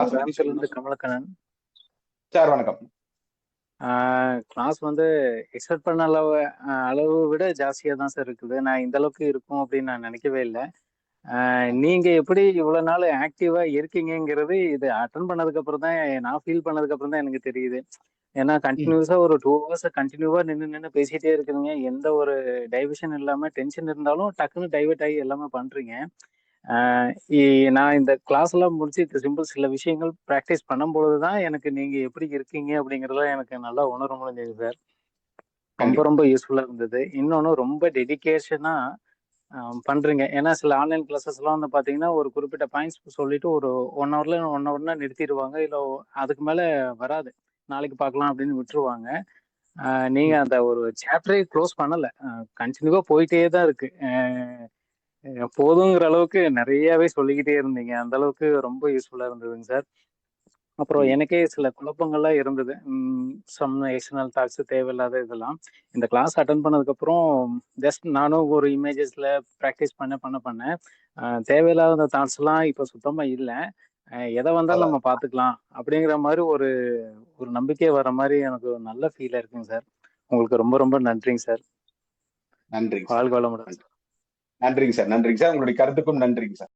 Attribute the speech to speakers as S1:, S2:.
S1: Kamalakannan.
S2: Sir வணக்கம்.
S1: Class வந்து expect பண்ண அளவு அளவு விட ஜாஸ்தியாக தான் சார் இருக்குது. நான் இந்த அளவுக்கு இருக்கும் அப்படின்னு நான் நினைக்கவே இல்லை. நீங்க எப்படி இவ்வளவு நாள் ஆக்டிவா இருக்கீங்கங்கிறது இது அட்டன் பண்ணதுக்கு அப்புறம் தான் நான் ஃபீல் பண்ணதுக்கு அப்புறம் தான் எனக்கு தெரியுது. ஏன்னா கண்டினியூஸா ஒரு டூ ஹவர்ஸ் கண்டினியூவா நின்று நின்று பேசிட்டே இருக்குதுங்க எந்த ஒரு டைவர்ஷன் இல்லாம டென்ஷன் இருந்தாலும் டக்குன்னு டைவர்ட் ஆகி எல்லாமே பண்றீங்க. நான் இந்த கிளாஸ் எல்லாம் முடிச்சு சிம்பிள் சில விஷயங்கள் ப்ராக்டிஸ் பண்ணும்பொழுது தான் எனக்கு நீங்க எப்படி இருக்கீங்க அப்படிங்கறத எனக்கு நல்லா உணர முடிஞ்சது சார் ரொம்ப. ரொம்ப யூஸ்ஃபுல்லா இருந்தது. இன்னொன்னு ரொம்ப டெடிகேஷனா பண்றீங்க. ஏன்னா சில ஆன்லைன் கிளாஸஸ் எல்லாம் வந்து பாத்தீங்கன்னா ஒரு குறிப்பிட்ட பாயிண்ட்ஸ் சொல்லிட்டு ஒரு ஒன் ஹவர்ல ஒன் ஹவர்னா நிறுத்திடுவாங்க. இல்ல அதுக்கு மேல வராது. நாளைக்கு பார்க்கலாம் அப்படின்னு விட்டுருவாங்க. நீங்க அந்த ஒரு சாப்டரே க்ளோஸ் பண்ணல. கண்டினியூவா போயிட்டே தான் இருக்கு. போதுங்கிற அளவுக்கு நிறையவே சொல்லிக்கிட்டே இருந்தீங்க. அந்த அளவுக்கு ரொம்ப யூஸ்ஃபுல்லா இருந்ததுங்க சார் அப்புறம். எனக்கே சில குழப்பங்கள்லாம் இருந்தது. சம் எக்ஸ்டர்னல் டாக்ஸ் தேவையில்லாத இதெல்லாம். இந்த கிளாஸ் அட்டன் பண்ணதுக்கு அப்புறம் ஜஸ்ட் நானும் ஒரு இமேஜஸ்ல ப்ராக்டிஸ் பண்ண பண்ண பண்ண தேவையில்லாத தாட்ஸ் எல்லாம் இப்போ சுத்தமா இல்லை. எதை வந்தாலும் நம்ம பார்த்துக்கலாம் அப்படிங்கிற மாதிரி ஒரு ஒரு நம்பிக்கை வர மாதிரி எனக்கு ஒரு நல்ல ஃபீலா இருக்குங்க சார் உங்களுக்கு ரொம்ப ரொம்ப நன்றிங்க சார்
S2: சார்
S1: வாழ்க வளமுடன்
S2: நன்றிங்க சார் நன்றிங்க சார். உங்களுடைய கருத்துக்கும் நன்றிங்க சார்.